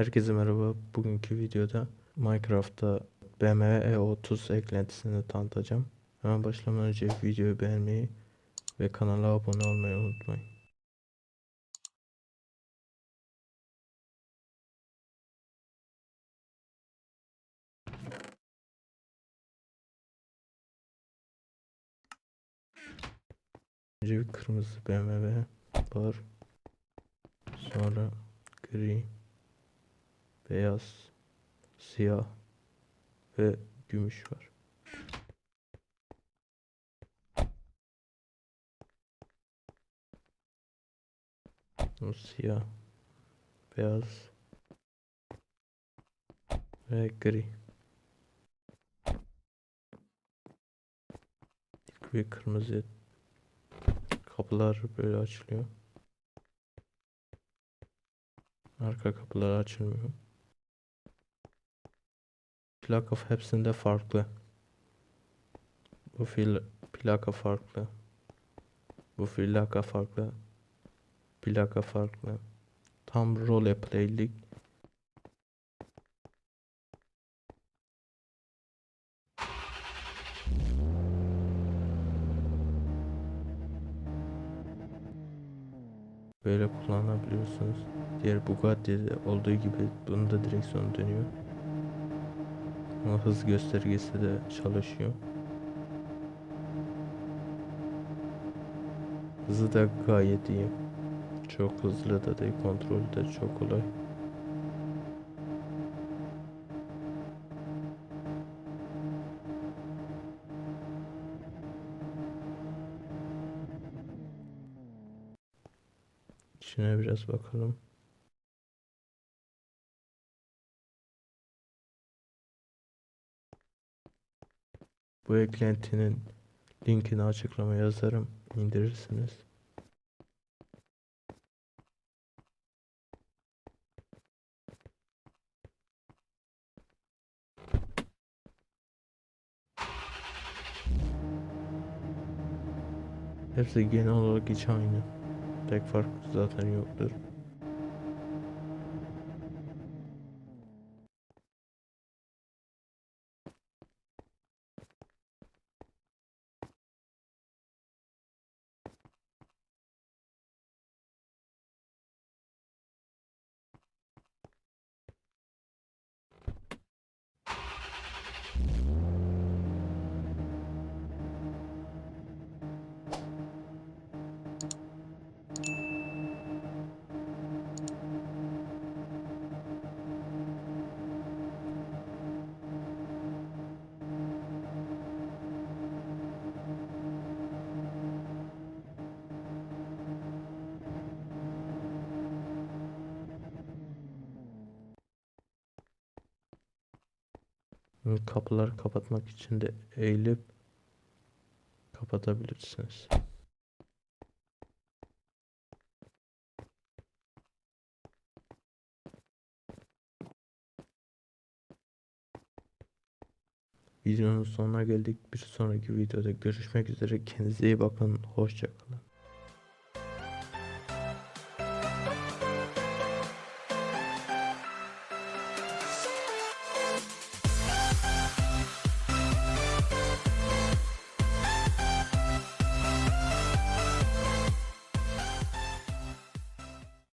Herkese merhaba. Bugünkü videoda Minecraft'ta BMW E30 eklentisini tanıtacağım. Hemen başlamadan önce videoyu beğenmeyi ve kanala abone olmayı unutmayın. Önce bir kırmızı BMW var. Sonra gri, beyaz, siyah ve gümüş var. Siyah, beyaz ve gri. İlk kırmızı kapılar böyle açılıyor. Arka kapılar açılmıyor. Plaka hepsinde farklı. Bu fil plaka farklı. Bu plaka farklı. Plaka farklı. Tam roleplaylik. Böyle kullanabiliyorsunuz. Diğer Bugatti'de olduğu gibi bunun da direksiyonu dönüyor. Hız göstergesi de çalışıyor. Hızı da gayet iyi. Çok hızlı da değil, kontrolü de çok kolay. İçine biraz bakalım. Bu eklentinin linkini açıklamaya yazarım. indirirsiniz. Hepsi genel olarak hiç aynı. Tek fark zaten yoktur. Kapıları kapatmak için de eğilip kapatabilirsiniz. Videonun sonuna geldik. Bir sonraki videoda görüşmek üzere. Kendinize iyi bakın. Hoşçakalın.